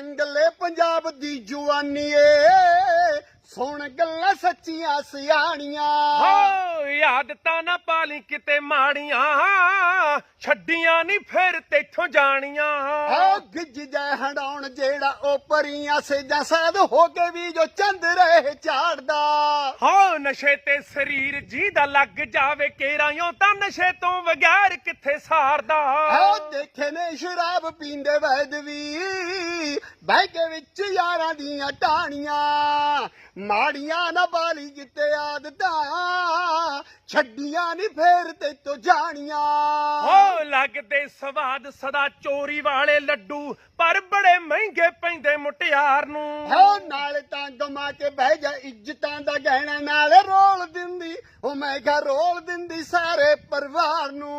ਰੰਗਲੇ ਪੰਜਾਬ ਦੀ ਜਵਾਨੀ ਏ ਸੁਣ ਗੱਲਾਂ ਸੱਚੀਆਂ ਸਿਆਣੀਆਂ। ਹੋ ਯਾਦ ਤਾਂ ਨਾ ਪਾਲੀ ਕਿਤੇ ਮਾੜੀਆਂ ਛੱਡੀਆਂ ਨਹੀਂ ਫਿਰ ਤੇਥੋਂ ਜਾਣੀਆਂ। ਆ ਗਿੱਜ ਜੈ ਹੰਡਾਉਣ ਜਿਹੜਾ ਉਹ ਪਰੀਆਂ ਸੇਜਾਂ ਸਾਧ ਹੋ ਕੇ ਵੀ ਜੋ ਚੰਦ ਰਹੇ ਝਾੜਦਾ। ਹੋ ਨਸ਼ੇ ਤੇ ਸਰੀਰ ਜੀ ਦਾ ਲੱਗ ਜਾਵੇ ਕੇਰਾਇਓ ਤਾਂ ਨਸ਼ੇ ਤੋਂ ਬਗੈਰ ਕਿੱਥੇ ਸਾਰਦਾ। ਆ ਦੇਖੇ ਨੇ ਸ਼ਰਾਬ ਪੀਂਦੇ ਵੈਦ ਵੀ ਕੇ ਵਿੱਚ ਯਾਰਾਂ ਦੀਆਂ ਟਾਣੀਆਂ ਮਾੜੀਆਂ ਨਾ ਬਾਲੀ ਜਿੱਤੇ ਆਦਤਾਂ ਛੱਡੀਆਂ ਨਹੀਂ ਫੇਰ ਤੇ ਤੋ ਜਾਣੀਆਂ। ਹੋ ਲੱਗਦੇ ਸਵਾਦ ਸਦਾ ਚੋਰੀ ਵਾਲੇ ਲੱਡੂ ਪਰ ਬੜੇ ਮਹਿੰਗੇ ਪੈਂਦੇ ਮੁਟਿਆਰ ਨੂੰ। ਹੋ ਨਾਲ ਤਾਂ ਗਮਾ ਕੇ ਬਹਿ ਜਾ ਇੱਜ਼ਤਾਂ ਦਾ ਗਹਿਣਾ ਨਾਲ ਰੋਲ ਦਿੰਦੀ ਉਹ ਮੈਂ ਕਿਹਾ ਰੋਲ ਦਿੰਦੀ ਸਾਰੇ ਪਰਿਵਾਰ ਨੂੰ।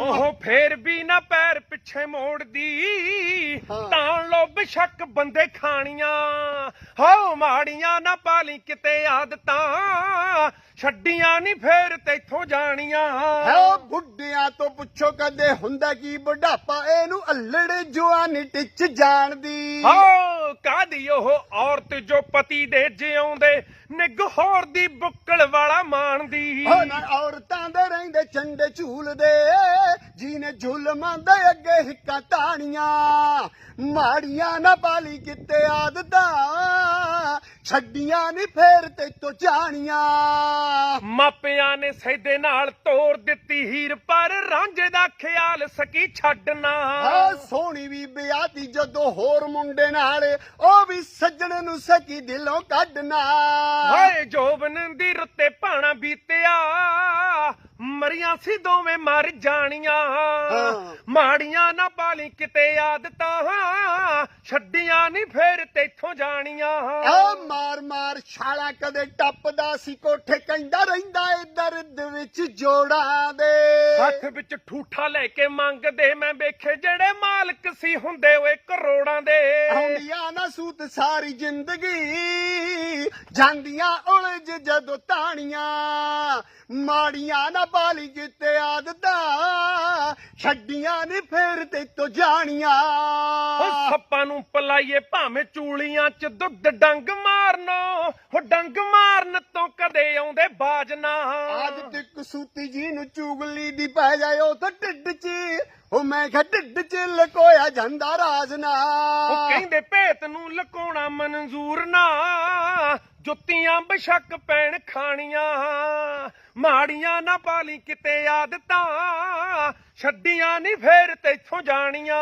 ਉਹ ਫੇਰ ਵੀ ਨਾ ਪੈਰ ਪਿੱਛੇ ਮੋੜਦੀ। ਹਾਂ। ਤਾਂ ਲੋਭ ਸ਼ੱਕ ਬੰਦੇ ਖਾਣੀਆਂ। ਹੋ ਮਾੜੀਆਂ ਨਾ ਪਾਲੀ ਕਿਤੇ ਆਦਤਾਂ। ਛੱਡੀਆਂ ਨਹੀਂ ਫੇਰ ਤੇਥੋਂ ਜਾਣੀਆਂ। ਹੋ ਬੁੱਢਿਆਂ ਤੋਂ ਪੁੱਛੋ ਕਦੇ ਹੁੰਦਾ ਕੀ ਬੁਢਾਪਾ। ਇਹਨੂੰ ਅਲੜ ਜਵਾਨੀ ਟਿੱਚ ਜਾਣਦੀ। ਹੋ ਕਾਦੀ ਉਹ ਔਰਤ ਜੋ ਪਤੀ ਦੇ ਜਿਉਂਦੇ ਨਿੱਗ ਹੋਰ ਦੀ ਬੁੱਕਲ ਵਾਲਾ ਮਾਣਦੀ। ਹੋ ਨਾ ਔਰਤਾਂ ਦੇ ਰਹਿੰਦੇ ਚੰਡੇ ਝੂਲਦੇ ਜੀਨੇ ਜ਼ੁਲਮਾਂ ਦੇ ਅੱਗੇ ਹਿੱਕਾ ਤਾਣੀਆਂ। ਮਾੜੀਆਂ ਨਾ ਪਾਲੀ ਕਿਤੇ ਆਦਤਾਂ। ਛੱਡੀਆਂ ਨਹੀਂ ਫੇਰ ਤੇ ਤੋ ਜਾਣੀਆਂ। ਮਾਪਿਆਂ ਨੇ ਸੈਦੇ ਨਾਲ ਤੋੜ ਦਿੱਤੀ ਹੀਰ ਪਰ ਰਾਂਝੇ ਦਾ ਖਿਆਲ ਸਕੀ ਛੱਡਣਾ ਆ ਸੋਹਣੀ ਵੀ ਵਿਆਹਤੀ ਜਦੋਂ ਹੋਰ ਮੁੰਡੇ ਨਾਲ ਉਹ ਵੀ ਸੱਜਣ ਨੂੰ ਸਕੀ ਦਿਲੋਂ ਕੱਢਣਾ ਹਾਏ ਜੋਬਨ ਦੀ ਰੁੱਤੇ ਭਾਣਾ ਬੀਤਿਆ ਮਰੀਆਂ ਸੀ ਦੋਵੇਂ ਮਰ ਜਾਣੀਆਂ। ਮਾੜੀਆਂ ਨਾ ਪਾਲੀ ਕਿਤੇ ਆਦਤਾਂ ਛੱਡੀਆਂ ਨਹੀਂ ਫੇਰ ਤੇਥੋਂ ਜਾਣੀਆਂ। ਆ ਮਾਰ ਮਾਰ ਛਾਲਾ ਕਦੇ ਟੱਪਦਾ ਸੀ ਕੋਠੇ ਕਹਿੰਦਾ ਰਹਿੰਦਾ ਏ ਦਰਦ ਵਿੱਚ ਜੋੜਾਂ ਦੇ। ਹੱਥ ਵਿੱਚ ਠੂਠਾ ਲੈ ਕੇ ਮੰਗਦੇ ਮੈਂ ਵੇਖੇ ਜਿਹੜੇ ਮਾਲਕ ਸੀ ਹੁੰਦੇ ਓਏ ਕਰੋੜਾਂ ਦੇ। ਆਉਂਦੀਆਂ ਨਾ ਸੂਤ ਸਾਰੀ ਜ਼ਿੰਦਗੀ ਜਾਂਦੀਆਂ ਉਲਝ ਜਦੋਂ ਤਾਣੀਆਂ। ਮਾੜੀਆਂ ਨਾ ਬਾਲੀ ਜਿੱਤੇ ਆਦਤਾਂ ਛੱਡੀਆਂ ਨੀ ਫੇਰ ਤੇ ਤੋ ਜਾਣੀਆਂ। ਉਹ ਸੱਪਾਂ ਨੂੰ ਪਲਾਈਏ ਭਾਵੇਂ ਚੂਲੀਆਂ 'ਚ ਦੁੱਧ ਡੰਗ ਮਾਰਨੋ ਹੋ ਡੰਗ ਮਾਰਨ ਤੋਂ ਕਦੇ ਆਉਂਦੇ ਬਾਜ ਨਾ। ਅੱਜ ਤੱਕ ਸੂਤੀ ਜੀ ਨੂੰ ਚੁਗਲੀ ਦੀ ਪੈ ਜਾਏ ਉਹ ਤਾਂ ਢਿੱਡ 'ਚ ਉਹ ਮੈਂ ਕਿਹਾ ਢਿੱਡ 'ਚ ਲਕੋਇਆ ਜਾਂਦਾ ਰਾਜ ਨਾ। ਉਹ ਕਹਿੰਦੇ ਭੇਤ ਨੂੰ ਲੁਕਾਉਣਾ ਮਨਜ਼ੂਰ ਨਾ। ਜੁੱਤੀਆਂ ਬਸ਼ੱਕ ਪੈਣ ਖਾਣੀਆਂ। ਮਾੜੀਆਂ ਨਾ ਪਾਲੀ ਕਿਤੇ ਆਦਤਾਂ। ਛੱਡੀਆਂ ਨਹੀਂ ਫੇਰ ਤੇਥੋਂ ਜਾਣੀਆਂ।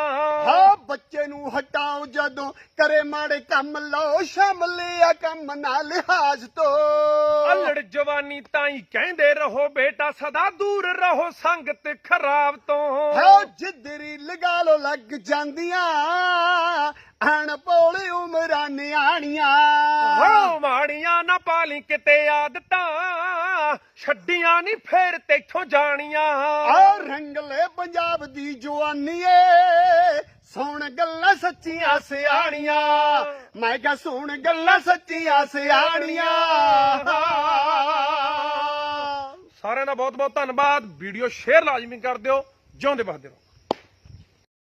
ਹਾਂ ਬੱਚੇ ਨੂੰ ਹਟਾਓ ਜਦੋਂ ਕਰੇ ਮਾੜੇ ਕੰਮ ਲਓ ਸ਼ਮਲਿਆ ਕੰਮ ਨਾ ਲਿਹਾਜ਼ ਤੋਂ। ਅਲੜ ਜਵਾਨੀ ਤਾਈ ਕਹਿੰਦੇ ਰਹੋ ਬੇਟਾ ਸਦਾ ਦੂਰ ਰਹੋ ਸੰਗਤ ਖਰਾਬ ਤੋਂ। ਹਾਂ ਜਿੱਦਰੀ ਲਗਾ ਲੋ ਲੱਗ ਜਾਂਦੀਆਂ ਅਣ ਪੋਲੀ ਉਮਰਾਂ ਨਿਆਣੀਆਂ। ਹੋ ਮਾੜੀਆਂ ਨਾ ਪਾਲੀ ਕਿਤੇ ਆਦਤਾਂ ਛੱਡੀਆਂ ਨਹੀਂ ਫੇਰ ਤੇਥੋਂ ਜਾਣੀਆਂ। ਆ ਰੰਗਲੇ ਪੰਜਾਬ ਦੀ ਜਵਾਨੀ ਏ ਸੁਣ ਗੱਲਾਂ ਸੱਚੀਆਂ ਸਿਆਣੀਆਂ। ਮੈਂ ਕਿਹਾ ਸੁਣ ਗੱਲਾਂ ਸੱਚੀਆਂ ਸਿਆਣੀਆਂ। ਸਾਰਿਆਂ ਦਾ ਬਹੁਤ ਬਹੁਤ ਧੰਨਵਾਦ। ਵੀਡੀਓ ਸ਼ੇਅਰ ਲਾਜ਼ਮੀ ਕਰ ਦਿਓ। ਜਿਉਂਦੇ ਰਹੋ।